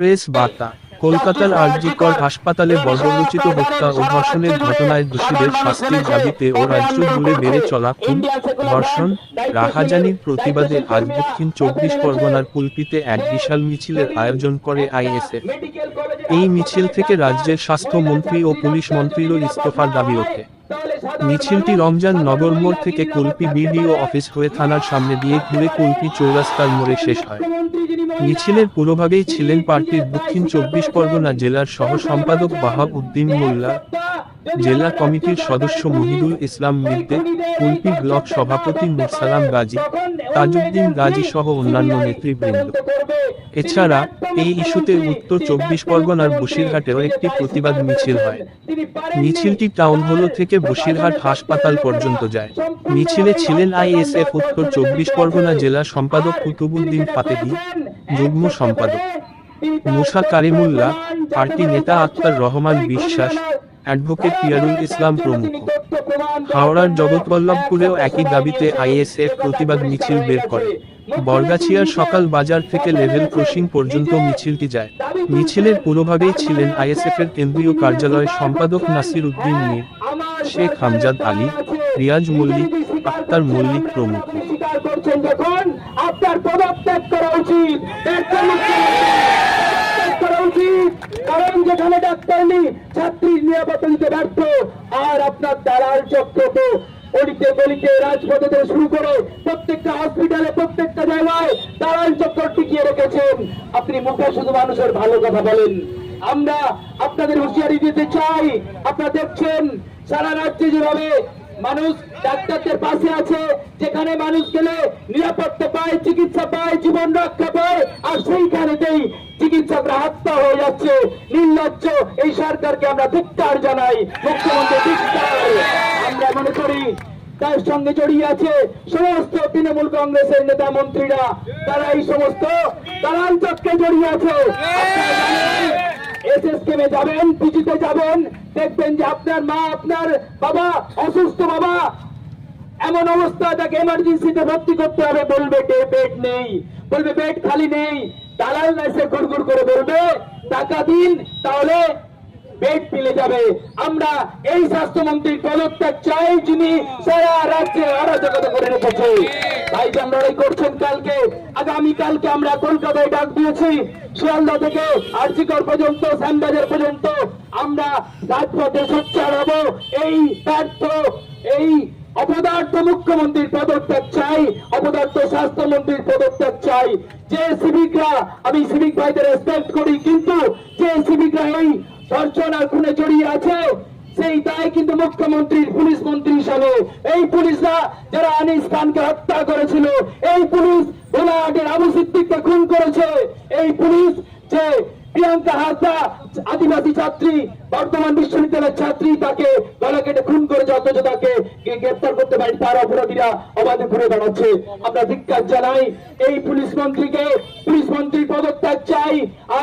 Press বার্তা, কলকাতার আরজিকর হাসপাতালে বর্বরোচিত হত্যা ও ধর্ষণের ঘটনায় দোষীদের শাস্তির দাবিতে ও রাজ্য জুড়ে বেড়ে চলা খুন, ধর্ষণ, রাহাজানির প্রতিবাদে আজ দক্ষিণ চব্বিশ পরগনার কুলপিতে এক বিশাল মিছিলের আয়োজন করে আইএসএফ। এই মিছিল থেকে রাজ্যের স্বাস্থ্যমন্ত্রী ও পুলিশ মন্ত্রীরও ইস্তফার দাবি ওঠে। মিছিলটি রমজান নগর মোড় থেকে কুলপি বিডিও অফিস হয়ে থানার সামনে দিয়ে ঘুরে কুলপি চৌরাস্তার মোড়ে শেষ হয়। মিছিলের পুরোভাগেই ছিলেন পার্টির দক্ষিণ চব্বিশ পরগনা জেলার সহ সম্পাদক বাহাব উদ্দিন মোল্লা জেলা কমিটির সদস্য মহিদুল ইসলাম মিদ্দে কুলপি ব্লক সভাপতি মুরসালাম গাজী তাজউদ্দিন গাজী সহ অন্যান্য নেতৃবৃন্দ। এছাড়া এই ইস্যুতে উত্তর চব্বিশ পরগনার বসিরহাটেও একটি প্রতিবাদ মিছিল হয়। মিছিলটি টাউন হল থেকে বসিরহাট হাসপাতাল পর্যন্ত যায়। মিছিলে ছিলেন আইএসএফ উত্তর চব্বিশ পরগনা জেলা সম্পাদক কুতুবুদ্দিন ফাতেহি যুগ্ম সম্পাদক। মুসা কারিমুল্লাহ পার্টি নেতা আক্তার রহমান বিশ্বাস অ্যাডভোকেট পিয়ারুল ইসলাম প্রমুখ। হাওড়ার জগৎবল্লভপুরেও একই দাবিতে আইএসএফ প্রতিবাদ মিছিল বের করে। বর্গাছিয়ার সকাল বাজার থেকে লেভেল ক্রসিং পর্যন্ত মিছিলটি যায়। মিছিলের পুরোভাবেই ছিলেন আইএসএফ এর কেন্দ্রীয় কার্যালয়ের সম্পাদক নাসির উদ্দিন মীর, শেখ হামজাদ আলী, রিয়াজ মল্লিক, আক্তার মল্লিক প্রমুখ। পদত্যাগ করা উচিত। কারণ যেখানে ডাক্তার নেই ছাত্রীর নিরাপত্তা দিতে ব্যর্থ। আর আপনার দালাল চক্র তো অলিতে গলিতে রাজপথে থেকে শুরু করে প্রত্যেকটা হসপিটালে প্রত্যেকটা জায়গায় দালাল চক্র টিকিয়ে রেখেছেন। আপনি মুখে শুধু মানুষের ভালো কথা বলেন। আমরা আপনাদের হুঁশিয়ারি দিতে চাই। আপনারা দেখছেন, সারা রাজ্যে যেভাবে মানুষ ডাক্তারদের পাশে আছে, যেখানে মানুষ গেলে নিরাপত্তা পায়, চিকিৎসা পায়, জীবন রক্ষা পায়, আর সেইখানেতেই চিকিৎসকরা হত্যা হয়ে যাচ্ছে। নির্লজ্জ এই সরকারকে আমরা ধিক্কার জানাই, মুখ্যমন্ত্রী আমরা মনে করি, তার সঙ্গে জড়িয়ে আছে সমস্ত তৃণমূল কংগ্রেসের নেতা মন্ত্রীরা। তারা এই সমস্ত দালাল চক্রে জড়িয়ে আছে। এসএসকেমে যাবেন, পিজিতে যাবেন, দেখবেন যে আপনার মা, আপনার বাবা, অসুস্থ বাবা, এমন অবস্থা, তাকে এমার্জেন্সিতে ভর্তি করতে হবে, বলবে বেড নেই, বলবে বেড খালি নেই, দালাল এসে গুড়গুড় করে বলবে, টাকা দিন, তাহলে বেড মিলে যাবে। আমরা এই স্বাস্থ্যমন্ত্রীর পদত্যাগ চাই যিনি সারা রাজ্যে অরাজকতা করে রেখেছে। আমরা লড়াই করছেন কালকে, আগামী কালকে আমরা কলকাতায় ডাক দিয়েছি, শিয়ালদা থেকে আর্জিকর পর্যন্ত, শ্যামবাজার পর্যন্ত আমরা রাজপথে সোচ্চার হব। এই ব্যর্থ, এই অপদার্থ মুখ্যমন্ত্রীর পদত্যাগ চাই, অপদার্থ স্বাস্থ্যমন্ত্রীর পদত্যাগ চাই। যে সিভিকরা, আমি সিভিক ভাইদের রেসপেক্ট করি, কিন্তু যে সিভিকরা এই ধর্ষণ আর খুনে জড়িয়ে আছে। সেই দায় কিন্তু মুখ্যমন্ত্রীর, পুলিশ মন্ত্রী হিসাবে। এই পুলিশরা যারা আনিস খানকে হত্যা করেছিল, এই পুলিশ ভোলাহাটের আবু সিদ্দিককে খুন করেছে। এই পুলিশ যে প্রিয়াঙ্কা হাসদা আদিবাসী ছাত্রী, বর্তমান বিশ্ববিদ্যালয়ের ছাত্রী, তাকে গলা কেটে খুন করেছে, অথচ তাকে গ্রেপ্তার করতে পারি তার অপরাধীরা অবাধে ঘুরে বেড়াচ্ছে। আমরা ধিক্কার জানাই, এই পুলিশ মন্ত্রীকে, পুলিশ মন্ত্রী পদত্যাগ চাই,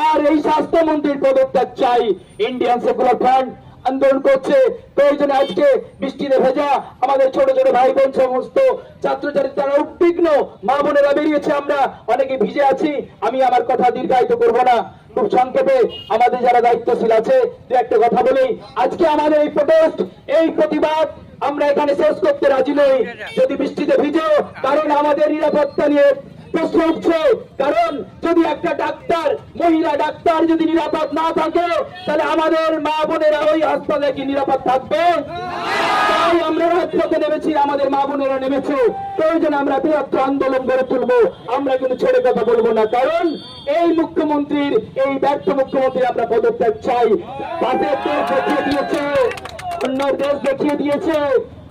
আর এই স্বাস্থ্যমন্ত্রীর পদত্যাগ চাই। ইন্ডিয়ান সেকুলার ফ্রন্ট আন্দোলন করছে। প্রয়োজনে আজকে বৃষ্টিতে ভেজা আমাদের ছোট ছোট ভাই বোন সমস্ত ছাত্রছাত্রী, তারা উদ্বিগ্ন। মা বোনেরা বেরিয়েছে, আমরা অনেকে ভিজে আছি। আমি আমার কথা দীর্ঘায়িত করব না। খুব সংক্ষেপে আমাদের যারা দায়িত্বশীল আছে, দু একটা কথা বলি। আজকে আমাদের এই প্রোটেস্ট এই প্রতিবাদ আমরা এখানে শেষ করতে রাজি নই। যদি বৃষ্টিতে ভিজেও কারণ আমাদের নিরাপত্তা নিয়ে প্রশ্ন উঠছে। কারণ যদি একটা ডাক্তার, মহিলা ডাক্তার যদি নিরাপদ না থাকে, তাহলে আমাদের মা বোনেরা ওই হাসপাতালে কি নিরাপদ থাকবে? তাই আমরা রাজপথে নেমেছি, আমাদের মা বোনেরা নেমেছে। প্রয়োজন আমরা বৃহত্তর আন্দোলন গড়ে তুলবো। আমরা কিন্তু ছেড়ে কথা বলব না। কারণ এই মুখ্যমন্ত্রীর, এই ব্যর্থ মুখ্যমন্ত্রী আমরা পদত্যাগ চাই। পাশের দেখিয়ে দিয়েছে অন্য দেশ দেখিয়ে দিয়েছে।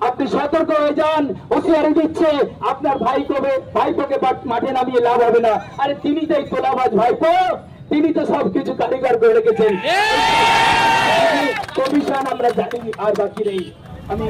আপনি সতর্ক হয়ে যান, হুঁশিয়ারি দিচ্ছে। আপনার ভাই কবে ভাইপোকে মাঠ- নামিয়ে লাভ হবে না। আরে তিনি তো এই তোলাবাজ ভাইপো। তিনি তো সবকিছু কারিগর করে রেখেছেন। কমিশন আমরা জানি আর বাকি নেই। আমি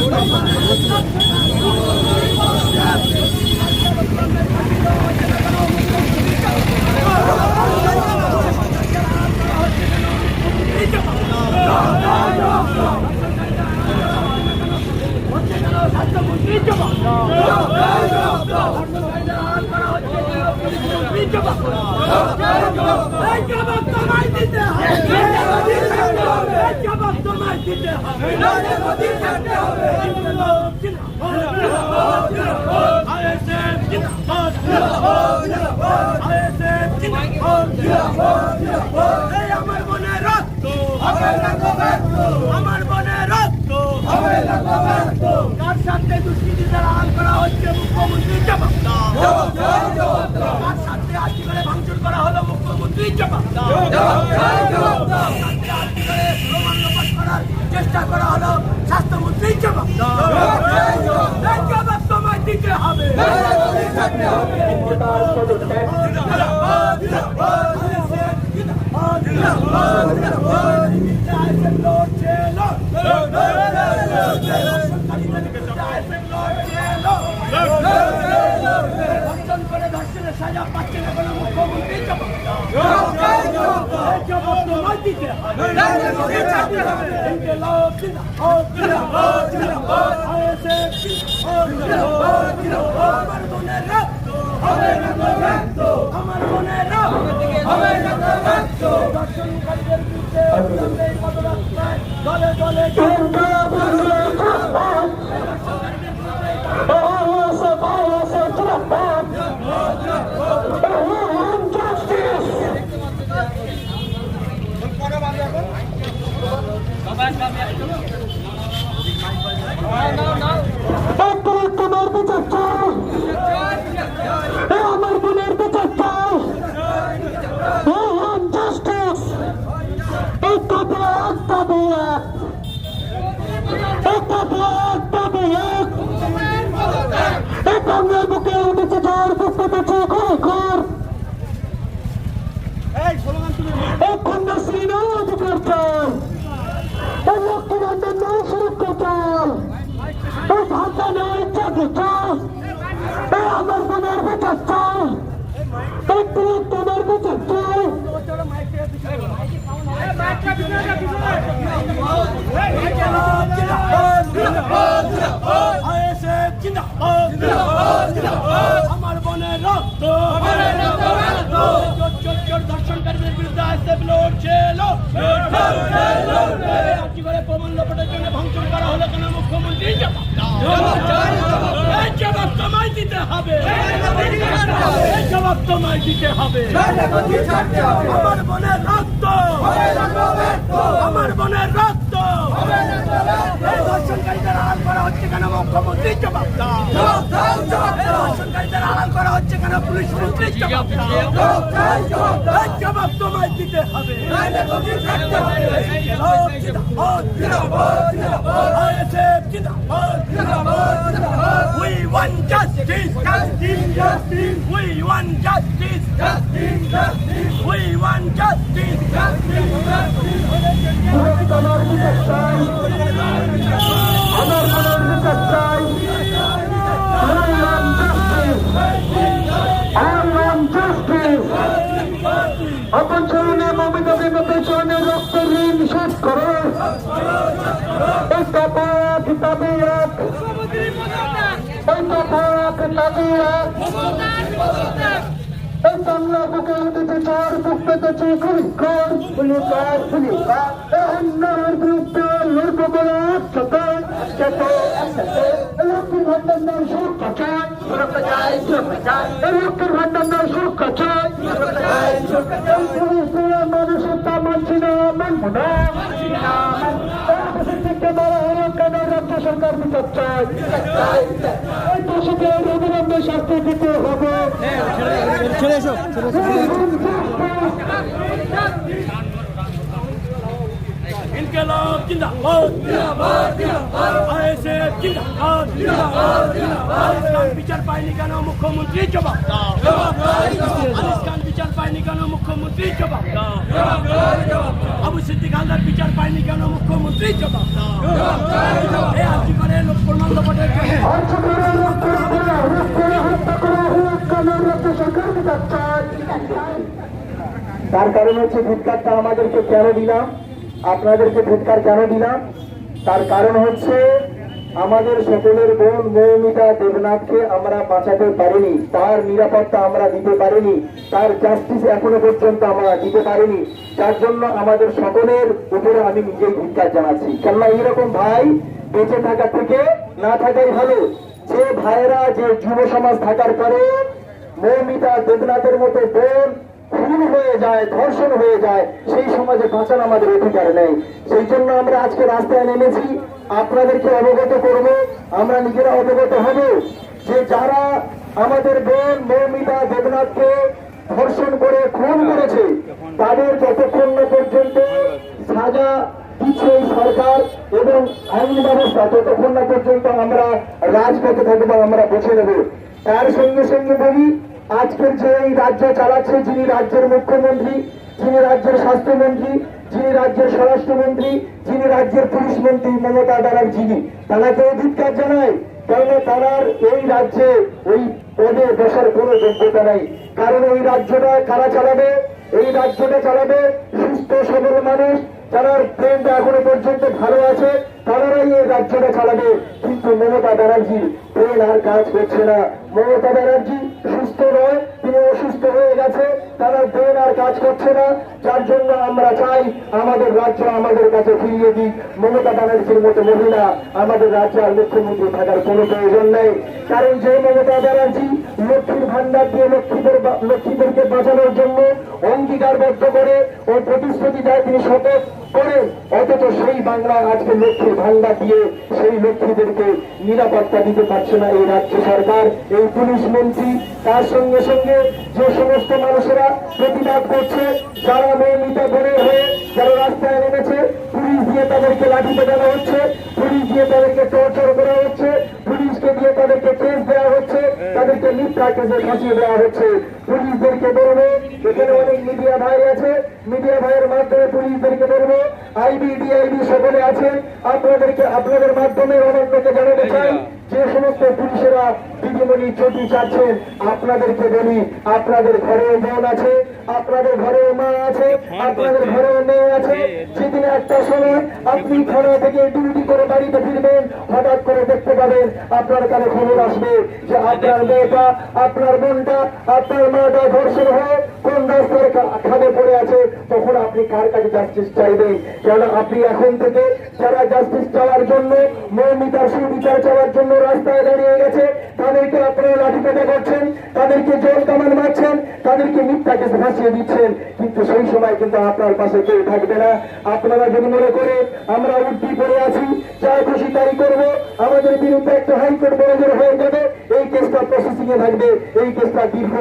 আমার মনে রক্ত। কার সাথে দুষ্কৃতীদের আড়াল করা হচ্ছে? মুখ্যমন্ত্রী জবাব দাও। কার সাথে আজকে করে ভাঙচুর করা হলো? মুখ্যমন্ত্রী জবাব দাও। কার সাথে করে চেষ্টা করা হলো? স্বাস্থ্যমন্ত্রী জবাব দাও। জবাব তোমায় দিতে হবে। করে সাজা পাচ্ছে না কোনো মুখ্যমন্ত্রী আমার বোনের রক্ত, আমার বোনের রক্ত, ধর্ষণকারীদের বিরুদ্ধে দলে দলে একটা মারতে চাচ্ছ আমার বোনের বিচার চাও জাস্টিস একটা ব্যাগ তবে একটা ব্যাগ তবে এই বাংলার বুকে উঠেছে ঝড় বুক পেতেছে ঘরে ঘর এই কন্যাশ্রী নয় অধিকার চাই এই লক্ষ্মী ভান্ডার নয় সুরক্ষা চাই এই ভাষা নয় চাকরি চাই এই আমার মনের বিচার চাই এই তুই তোমার বিচার চাই ISF জিন্দাবাদ, আমার বোনের রক্ত ধর্ষণকারীদের বিরুদ্ধে ISF লড়ছে, লড়ছে। রাজ্যি করে প্রমাণ লোপাটের জন্য ভাঙচুর করা হলো কেন মুখ্যমন্ত্রী জবাব জবাব দিতে হবে এই নয় দিতে হবে। আমার বোনের রক্ত। আমার বোনের রক্ত। ধর্ষণকারীদের করা হচ্ছে কেন মুখ্যমন্ত্রী জবাব করা হচ্ছে কেন পুলিশ মন্ত্রী জবাব জবাব তোমায় দিতে হবে We want justice justice justice We want justice justice justice We want justice পেতেছে খুবই কর পুলিশ পুলিশ বিরুদ্ধে লড়বো বলে একসাথে একসাথে একসাথে লক্ষ্মীর ভান্ডার নয় সুরক্ষা চাই সুরক্ষা চাই সুরক্ষা চাই লক্ষ্মীর ভান্ডার নয় সুরক্ষা চাই সুরক্ষা চাই সুরক্ষা চাই মানুষের তা মানছি না মানবো না মানছি না দেশের থেকে বড় হলো কেন রাজ্য সরকার বিচার চাই দোষীদের অভিনয় রুখে দিতে হবে ইনকলাব জিন্দাবাদ জিন্দাবাদ জিন্দাবাদ। আইএসএফ জিন্দাবাদ জিন্দাবাদ জিন্দাবাদ। আনিস খান বিচার পায়নি কেন মুখ্যমন্ত্রী? জবাব জবাব আনিস বিচার জবাব এই আর্জি করে লোক প্রমাণ লোপাটের জন্য তার কারণ হচ্ছে ভোটকারটা আমাদেরকে কেন দিলাম? আপনাদেরকে ভোটকার কেন দিলাম? তার কারণ হচ্ছে আমাদের সকলের বোন মৌমিতা দেবনাথকে আমরা বাঁচাতে পারিনি। তার নিরাপত্তা আমরা দিতে পারিনি। তার জাস্টিস এখনও পর্যন্ত আমরা দিতে পারিনি। যার জন্য আমাদের সকলের উপরে আমি নিজেই ধিক্কার জানাচ্ছি। কেননা এইরকম ভাই বেঁচে থাকা থেকে না থাকাই ভালো। যে ভাইয়েরা, যে যুব সমাজ থাকার পরে মৌমিতা দেবনাথের মতো বোন খুন হয়ে যায়, ধর্ষণ হয়ে যায়, সেই সমাজে বাঁচানো আমাদের অধিকার নেই। সেই জন্য আমরা আজকে রাস্তায় নেমেছি। আপনাদেরকে অবগত করব, আমরা নিজেরা অবগত হব যে যারা আমাদের বোন মৌমিতা দেবনাথকে ধর্ষণ করে খুন করেছে, তাদের যতক্ষণ না পর্যন্ত সাজা দিচ্ছে সরকার এবং আইন ব্যবস্থা, ততক্ষণ না পর্যন্ত আমরা রাজপথে থাকব, আমরা বেছে নেব। তার সঙ্গে সঙ্গে বলি আজকের যে এই রাজ্য চালাচ্ছে, যিনি রাজ্যের মুখ্যমন্ত্রী, যিনি রাজ্যের স্বাস্থ্যমন্ত্রী, যিনি রাজ্যের স্বরাষ্ট্রমন্ত্রী, যিনি রাজ্যের পুলিশ মন্ত্রী মমতা ব্যানার্জি তারাকে অধিকার জানায় কেননা তারার এই রাজ্যে ওই পদে বসার কোনো যোগ্যতা নাই। কারণ এই রাজ্যটা কারা চালাবে? এই রাজ্যটা চালাবে সুস্থ, সবল মানুষ, যারা ব্রেনটা এখনও পর্যন্ত ভালো আছে, তারাই এই রাজ্যটা চালাবে। কিন্তু মমতা ব্যানার্জি ব্রেন আর কাজ করছে না। মমতা ব্যানার্জি সুস্থ নয় তিনি অসুস্থ হয়ে গেছে, তারা ব্রেন আর কাজ করছে না। যার জন্য আমরা চাই আমাদের রাজ্য আমাদের কাছে ফিরিয়ে দিক। মমতা ব্যানার্জির মতো মহিলা আমাদের রাজ্যে আর মুখ্যমন্ত্রী থাকার কোনো প্রয়োজন নেই। কারণ যে মমতা ব্যানার্জি লক্ষ্মীর ভান্ডার দিয়ে লক্ষ্মীদের লক্ষ্মীদেরকে বাঁচানোর জন্য অঙ্গীকারবদ্ধ করে ও প্রতিশ্রুতি দেয় তিনি শপথ করেন। অথচ সেই বাংলা আজকে লক্ষ্মীর ভান্ডার দিয়ে সেই লক্ষ্মীদেরকে নিরাপত্তা দিতে পারছে না এই রাজ্য সরকার। এই পুলিশ মন্ত্রী তার সঙ্গে সঙ্গে যে সমস্ত মানুষেরা প্রতিবাদ করছে, যারা মৌমিতা ধরে হয়ে যারা রাস্তায় নেমেছে, পুলিশ দিয়ে তাদেরকে লাঠি পেটানো হচ্ছে, পুলিশ দিয়ে তাদেরকে টর্চার করা হচ্ছে, পুলিশকে দিয়ে তাদেরকে কেস দেওয়া হচ্ছে, তাদেরকে মিথ্যা কেসে ফাঁসিয়ে দেওয়া হচ্ছে। পুলিশদেরকে বলব এখানে অনেক মিডিয়া ভাই আছে। মিডিয়া ভাইয়ের মাধ্যমে পুলিশদেরকে বলব আইবি ডিআইবি সকলে আছে। আপনাদেরকে আপনাদের মাধ্যমে অনন্যকে জানাতে চাই যে সমস্ত পুলিশেরা দিদিমণি চটি চাচ্ছেন। আপনাদেরকে বলি আপনাদের ঘরেও বোন আছে আপনাদের ঘরেও মা আছে আপনাদের ঘরেও মেয়ে আছে। সেদিন একটা সময় আপনি থানা থেকে ডিউটি করে বাড়িতে ফিরবেন। হঠাৎ করে দেখতে পাবেন আপনার কানে খবর আসবে যে আপনার মেয়েটা আপনার বোনটা আপনার মাটা ধর্ষণ হয়ে কোন রাস্তার খাদে পড়ে আছে, তখন আপনি কার কাছে জাস্টিস চাইবেন? কেন আপনি এখন থেকে যারা জাস্টিস চাওয়ার জন্য মৌমিতার সুবিচার চাওয়ার জন্য রাস্তায় দাঁড়িয়ে গেছে, তাদেরকে আপনারা লাঠিপেটা করছেন, তাদেরকে জল কামান মারছেন, তাদেরকে মিথ্যা কেসে ফাঁসিয়ে দিচ্ছেন। কিন্তু সেই সময় কিন্তু আপনার পাশে কেউ থাকবে না। আপনারা যদি মনে করে আমরা উঠি পড়ে আছি, যা খুশি তাই করব। আমাদের বিরুদ্ধে একটা হাইকোর্ট বড়জোর হয়ে যাবে। এই কেসটা প্রসেসিং এ থাকবে, এই কেসটা দীর্ঘ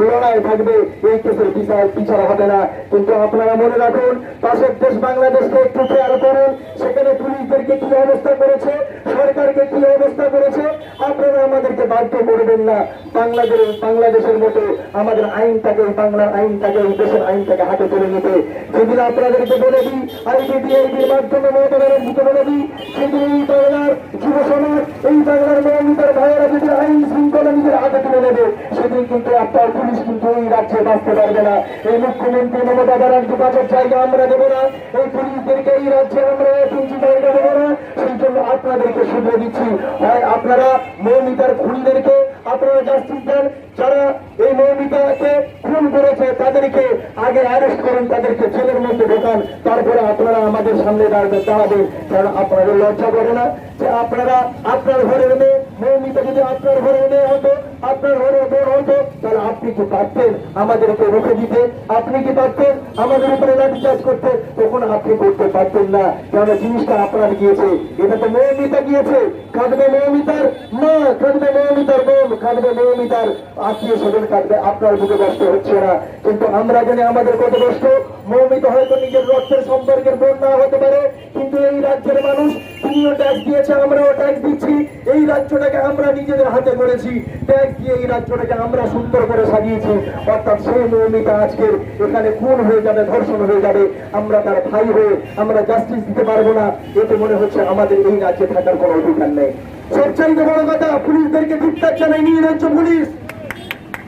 লড়াই থাকবে, এই কেসের বিচার বিচার হবে না। কিন্তু আপনারা মনে রাখুন, পাশের দেশ বাংলাদেশকে একটু খেয়াল করুন, সেখানে পুলিশদেরকে কি অবস্থা করেছে, সরকারকে কি অবস্থা করেছে, আপনারা আমাদেরকে বাধ্য করবেন না। বাংলাদেশ, বাংলাদেশের মতো আমাদের আইনটাকে বাংলার আইনটাকে দেশের আইনটাকে হাতে তুলে নিতে। সেদিন আপনাদেরকে বলে দিই আইবিডিআইবির মাধ্যমে মমতা ব্যানার্জিকে বলে দিই। সেদিন এই বাংলার যুব সমাজ, এই বাংলার মৌমিতার ভাইয়েরা যদি আইন শৃঙ্খলা নিজের হাতে তুলে নেবে, সেদিন কিন্তু আপনার পুলিশ কিন্তু এই রাজ্যে বাঁচতে পারবে না। এই মুখ্যমন্ত্রী মমতা ব্যানার্জি বাঁচার জায়গা আমরা দেবো না। এই পুলিশদেরকে এই রাজ্যে আমরা ইঞ্চি জায়গা দেবো না। সেই জন্য আপনাদেরকে শুধু দিচ্ছি। হয় আপনারা মৌমিতার খুনিদেরকে আপনারা জাস্টিস দেন, যারা এই মৌমিতাকে খুন করেছে তাদেরকে আগে অ্যারেস্ট করুন, তাদেরকে জেলের মধ্যে ঢোকান, তারপরে আপনারা আমাদের সামনে দাঁড়াবেন দাঁড়াবেন কারণ আপনাদের লজ্জা করে না। যে আপনারা আপনার ঘরের মেয়ে, মৌমিতা যদি আপনার ঘরের মেয়ে হতো আপনার ঘরে বোন হতো তাহলে আপনি কি পারতেন আমাদেরকে রুখে দিতে? আপনি কি পারতেন আমাদের উপরে লাঠিচার্জ করতে? তখন আপনি করতে পারতেন না কেন জিনিসটা আপনার গিয়েছে। এটা তো মৌমিতা গিয়েছে। কাঁদবে মৌমিতার মা কাঁদবে মৌমিতার বোন, কাঁদবে মৌমিতার আত্মীয় স্বজন কাঁদবে, আপনার বুকে কষ্ট হচ্ছে না। কিন্তু আমরা জানি আমাদের কত কষ্ট। মৌমিতা হয়তো নিজের রক্তের সম্পর্কের বোন না হতে পারে, কিন্তু এই রাজ্যের মানুষ তিনিও ট্যাক্স দিয়েছে, আমরাও ট্যাক্স দিচ্ছি। এই রাজ্যটাকে আমরা নিজেদের হাতে করেছি। ট্যাক্স দিয়ে এই রাজ্যটাকে আমরা সুন্দর করে সাজিয়েছি। অর্থাৎ সেই মৌমিতা আজকের এখানে খুন হয়ে যাবে, ধর্ষণ হয়ে যাবে। আমরা তার ভাই হয়ে আমরা জাস্টিস দিতে পারব না। এতে মনে হচ্ছে আমাদের এই রাজ্যে থাকার কোনো অধিকার নেই। সবচাইতে বড় কথা, পুলিশদেরকে ধিক্কার জানাই নিয়ে রাজ্য পুলিশ।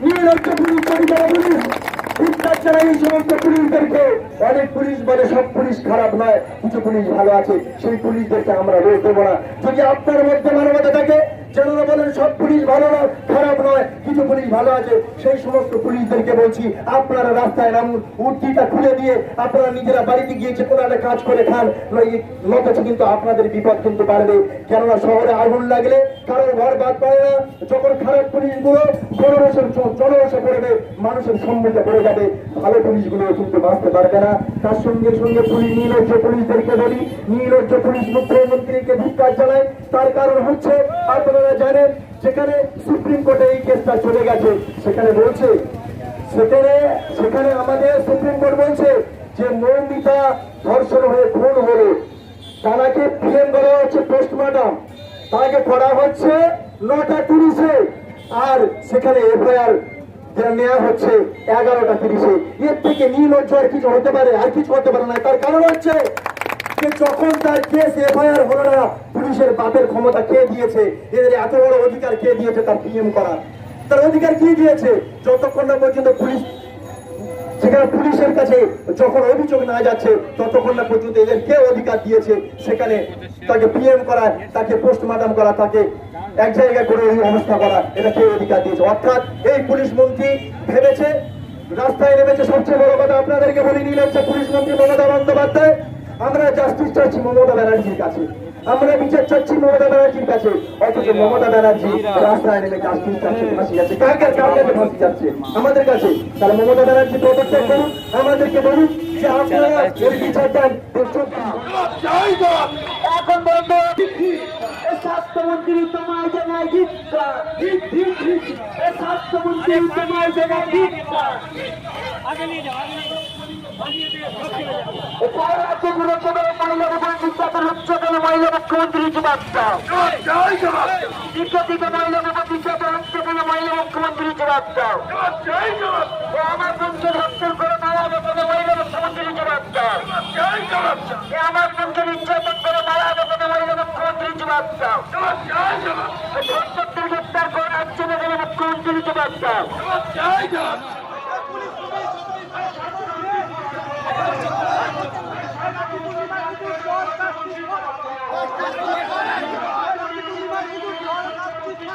নির্লজ্জ পুলিশ পরিবার পুলিশ। খারাপ নয়, কিছু পুলিশ ভালো আছে। সেই পুলিশদেরকে আমরা যদি আপনার মধ্যে মানবতা থাকে যারা বলেন, সব পুলিশ ভালো নয় খারাপ নয়, কিছু পুলিশ ভালো আছে। সেই সমস্ত পুলিশদেরকে বলছি, আপনারা রাস্তায় নামুন উর্তিটা খুলে দিয়ে আপনারা নিজেরা বাড়িতে গিয়েছে কোনো একটা কাজ করে খান। নয়- কিন্তু আপনাদের বিপদ কিন্তু বাড়বে। কেননা শহরে আগুন লাগলে কারোর ঘর পায় না, যখন খারাপ মানুষের ভালো তার সঙ্গে সঙ্গে পুলিশ বলি তার কারণ হচ্ছে সুপ্রিম কোর্টে এই কেসটা চলে গেছে, সেখানে বলছে, সেখানে সেখানে আমাদের সুপ্রিম কোর্ট বলছে যে মৌমিতা ধর্ষণ হয়ে খুন হলো। তারাকে পিএম করা হচ্ছে পোস্টমর্টম তাকে করা হচ্ছে নটা তিরিশে। আর সেখানে এফআইআর নেওয়া হচ্ছে এগারোটা তিরিশে। এর থেকে নির্লজ্জ আর কিছু হতে পারে, আর কিছু হতে পারে না। তার কারণ হচ্ছে যে যখন তার কেস এফআইআর হলো না, পুলিশের বাপের ক্ষমতা কে দিয়েছে? এদের এত বড় অধিকার কে দিয়েছে তার পিএম করা তার অধিকার কি দিয়েছে? যতক্ষণ না পর্যন্ত পুলিশ সেখানে পুলিশের কাছে যখন অভিযোগ না যাচ্ছে, ততক্ষণ না পর্যন্ত এদের কে অধিকার দিয়েছে, সেখানে তাকে পিএম করা, তাকে পোস্টমর্টম করা, তাকে এক জায়গায় করে অবস্থা করা, এটা কে অধিকার দিয়েছে? অর্থাৎ এই পুলিশ মন্ত্রী ভেবেছে, রাস্তায় নেমেছে সবচেয়ে বড় কথা আপনাদেরকে বলে নিলাম যে পুলিশ মন্ত্রী মমতা বন্দ্যোপাধ্যায়, আমরা জাস্টিস চাচ্ছি মমতা ব্যানার্জির কাছে। আমরা বিচার চাচ্ছি মমতা ব্যানার্জির কাছে। অথচ মমতা ব্যানার্জি রাস্তায় নেমে জাস্টিস চাচ্ছে ফাঁসি যাচ্ছে। কার কাছে কার কাছে ফাঁসি যাচ্ছে? আমাদের কাছে। তাহলে মমতা ব্যানার্জি পদত্যাগ করুন আমাদেরকে বলুন যে আপনারা এর বিচার দেন। এখন বলব স্বাস্থ্যমন্ত্রী মহিলার উপর জবাব দাও দ্বিতীয় দিকে মহিলার উপর নির্যাতন হচ্ছে কেন মহিলা মুখ্যমন্ত্রী জবাব দাও ও আমার বন্ধু হত্যা করে মারা হবে কেন মহিলা মুখ্যমন্ত্রী জবাব দাও এ আমার বন্ধু নির্যাতন করে মারা হবে কেন মহিলা মুখ্যমন্ত্রী জবাব দাও ধর্ষকদের গ্রেপ্তার করে রাজ্য কেন মুখ্যমন্ত্রী জবাব দাও